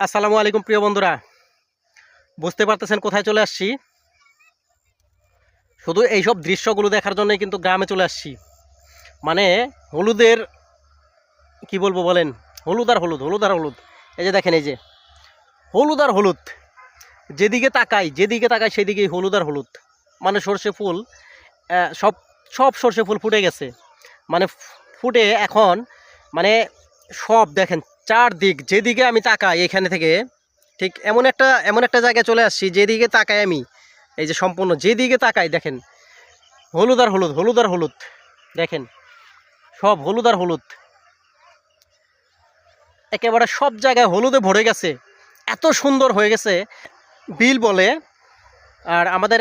আসসালামু আলাইকুম, প্রিয় বন্ধুরা। বুঝতে পারতেছেন কোথায় চলে আসছি? শুধু এইসব দৃশ্যগুলো দেখার জন্যই কিন্তু গ্রামে চলে আসছি। মানে হলুদের, কি বলব বলেন? হলুদ আর হলুদ হলুদ আর হলুদ। এই যে দেখেন, এই যে। হলুদ আর হলুদ। যেদিকে তাকাই যেদিকে তাকাই সেদিকেই হলুদ আর হলুদ। মানে সর্ষে ফুল সব সব সর্ষে ফুল ফুটে গেছে। মানে ফুটে এখন মানে সব দেখেন চারদিক, যেদিকে আমি তাকাই এখানে থেকে, ঠিক এমন একটা এমন একটা জায়গায় চলে আসছি, যেদিকে তাকাই আমি, এই যে সম্পূর্ণ যেদিকে তাকাই, দেখেন, হলুদ আর হলুদ হলুদ আর হলুদ, দেখেন, সব হলুদ আর হলুদ। একেবারে সব জায়গায় হলুদে ভরে গেছে, এত সুন্দর হয়ে গেছে। বিল বলে, আর আমাদের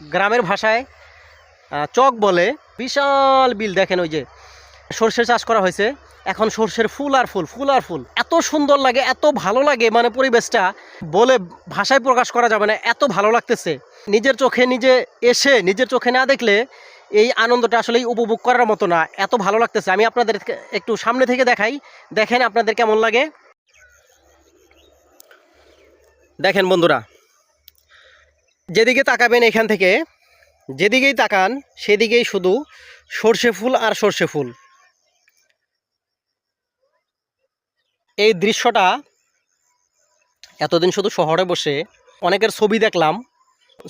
গ্রামের ভাষায় চক বলে, বিশাল বিল, দেখেন ওই যে সর্ষে চাষ করা হয়েছে। এখন সর্ষের ফুল আর ফুল ফুল আর ফুল। এত সুন্দর লাগে, এত ভালো লাগে মানে পরিবেশটা। বলে ভাষায় প্রকাশ করা যাবে না, এত ভালো লাগতেছে। নিজের চোখে নিজে এসে, নিজের চোখে না দেখলে এই আনন্দটা আসলে উপভোগ করার মতো না। এত ভালো লাগতেছে। আমি আপনাদের একটু সামনে থেকে দেখাই। দেখেন আপনাদের কেমন লাগে। দেখেন বন্ধুরা, যেদিকে তাকাবেন এখান থেকে, যেদিকেই তাকান, সেদিকেই শুধু সর্ষে ফুল আর সর্ষে ফুল। এই দৃশ্যটা এতদিন শুধু শহরে বসে অনেকের ছবি দেখলাম।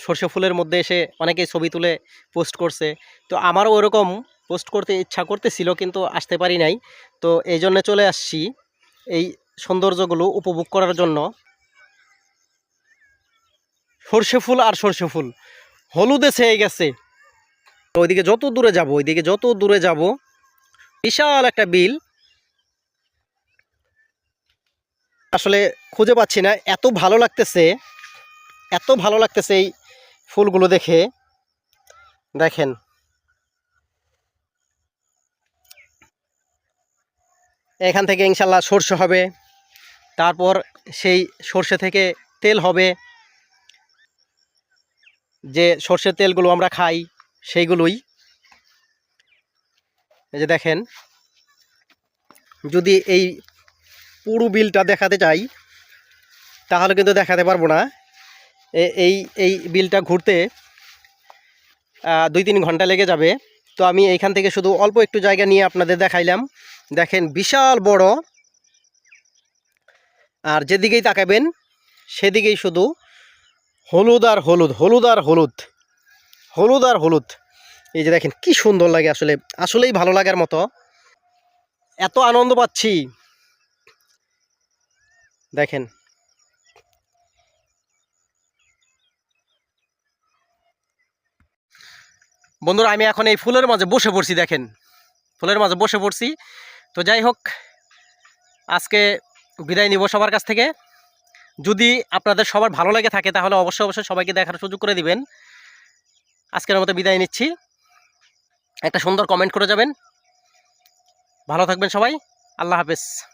সর্ষে ফুলের মধ্যে এসে অনেকেই ছবি তুলে পোস্ট করছে। তো আমারও ওরকম পোস্ট করতে ইচ্ছা করতেছিল কিন্তু আসতে পারি নাই। তো এই জন্যে চলে আসছি এই সৌন্দর্যগুলো উপভোগ করার জন্য। সর্ষে ফুল আর সর্ষে ফুল। হলুদে ছেয়ে গেছে। ওইদিকে যত দূরে যাব, ওইদিকে যত দূরে যাব, বিশাল একটা বিল। আসলে খুঁজে পাচ্ছি না। এত ভালো লাগতেছে, এত ভালো লাগতেছে এই ফুলগুলো দেখে। দেখেন। এখান থেকে ইনশাল্লাহ সর্ষে হবে, তারপর সেই সর্ষে থেকে তেল হবে। যে সর্ষের তেলগুলো আমরা খাই, সেইগুলোই। এই যে দেখেন, যদি এই পুরো বিলটা দেখাতে চাই, তাহলে কিন্তু দেখাতে পারব না। এই এই বিলটা ঘুরতে দুই তিন ঘণ্টা লেগে যাবে। তো আমি এইখান থেকে শুধু অল্প একটু জায়গা নিয়ে আপনাদের দেখাইলাম। দেখেন বিশাল বড়। আর যেদিকেই তাকাবেন, সেদিকেই শুধু হলুদ আর হলুদ হলুদ আর হলুদ হলুদ আর হলুদ। এই যে দেখেন কি সুন্দর লাগে আসলে, আসলেই ভালো লাগার মতো। এত আনন্দ পাচ্ছি। দেখেন। বন্ধুরা, আমি এখন এই ফুলের মাঝে বসে পড়ছি, দেখেন। ফুলের মাঝে বসে পড়ছি। তো যাই হোক, আজকে বিদায় নিব সবার কাছ থেকে। যদি আপনাদের সবার ভালো লাগে থাকে, তাহলে অবশ্যই অবশ্যই সবাইকে দেখার সুযোগ করে দিবেন। আজকের মতো বিদায় নিচ্ছি। একটা সুন্দর কমেন্ট করে যাবেন। ভালো থাকবেন সবাই। আল্লাহ হাফেজ।